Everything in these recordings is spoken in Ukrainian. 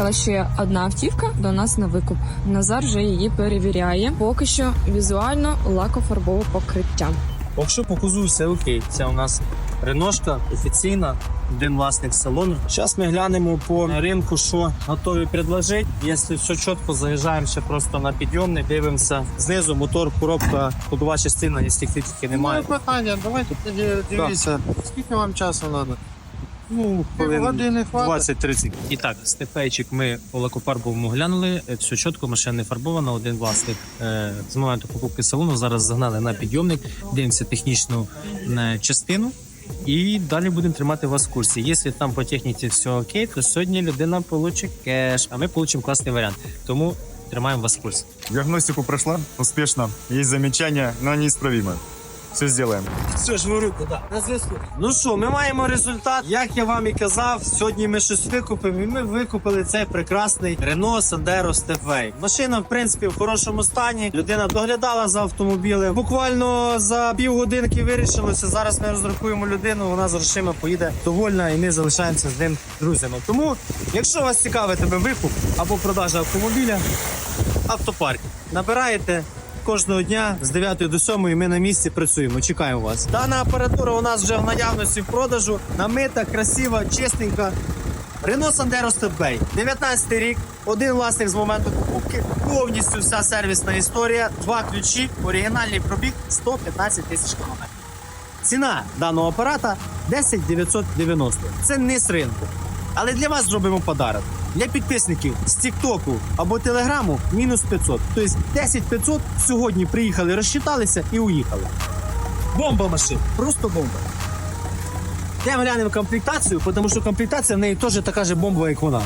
приїхала ще одна автівка до нас на викуп. Назар вже її перевіряє. Поки що візуально лакофарбове покриття. Якщо по кузу все окей, це у нас реношка офіційна, один власник салону. Зараз ми глянемо по ринку, що готові предложити. Якщо все чітко, заїжджаємо ще просто на підйомник, дивимося знизу мотор, коробка, ходова частина, якщо критики немає. Немає питання, давайте тоді дивіться, скільки вам часу треба? Ну, Півгодини хватить. 20-30. І так, степейчик ми по лакофарбовому глянули. е, Все чітко, машина не фарбована. Один власник е, з моменту покупки салону зараз загнали на підйомник, дивимося технічну е, частину. І далі будемо тримати вас в курсі. Якщо там по техніці все окей, то сьогодні людина получить кеш, а ми получимо класний варіант. Тому тримаємо вас в курсі. Диагностику прошла успешно. Есть замечания, но неисправимые. Все сделаем. Все ж руку, да. На зв'язку. Ну що, ми маємо результат. Як я вам і казав, сьогодні ми щось викупимо. І ми викупили цей прекрасний Renault Sandero Stepway. Машина, в принципі, в хорошому стані. Людина доглядала за автомобілем. Буквально за півгодинки вирішилося. Зараз ми розрахуємо людину. Вона з грошима поїде довольна, і ми залишаємося з ним друзями. Тому, якщо вас цікавить тебе викуп або продажа автомобіля, автопарк. Набираєте кожного дня з 9 до 7 ми на місці працюємо. Чекаємо вас. Дана апаратура у нас вже в наявності в продажу. Намита, красива, чистенька. Renault Sandero Stepway. 19 рік, один власник з моменту покупки, повністю вся сервісна історія, два ключі, оригінальний пробіг 115 тисяч кілометрів. Ціна даного апарата 10 990. Це не з ринку. Але для вас зробимо подарок. Для підписників з Тіктоку або Телеграму мінус 500. Тобто 10 500 сьогодні приїхали, розчиталися і уїхали. Бомба машин. Просто бомба. Йдемо глянемо комплектацію, тому що комплектація в неї теж така ж бомба, як вона.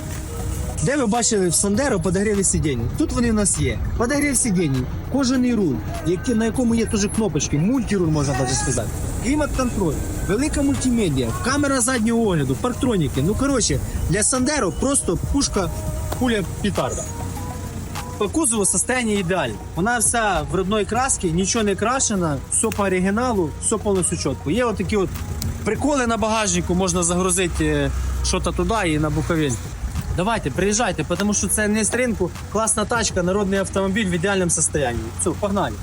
Де ви бачили в Сандеро подогріві сидінь? Тут вони в нас є. Подогрів сидінь, кожаний руль, який, на якому є теж кнопочки, мультируль можна навіть сказати. Клімат-контроль, велика мультимедіа, камера заднього огляду, парктроніки. Ну коротше, для Сандеро просто пушка, пуля петарда. По кузову состояние ідеальне. Вона вся в родної краски, нічого не крашена, все по оригіналу, все повністю чітко. Є отакі от приколи на багажнику, можна загрузити е, щось туди і на Буковельську. Давайте, приїжджайте, тому що це не з ринку, класна тачка, народний автомобіль в ідеальному стані. Все, погнали.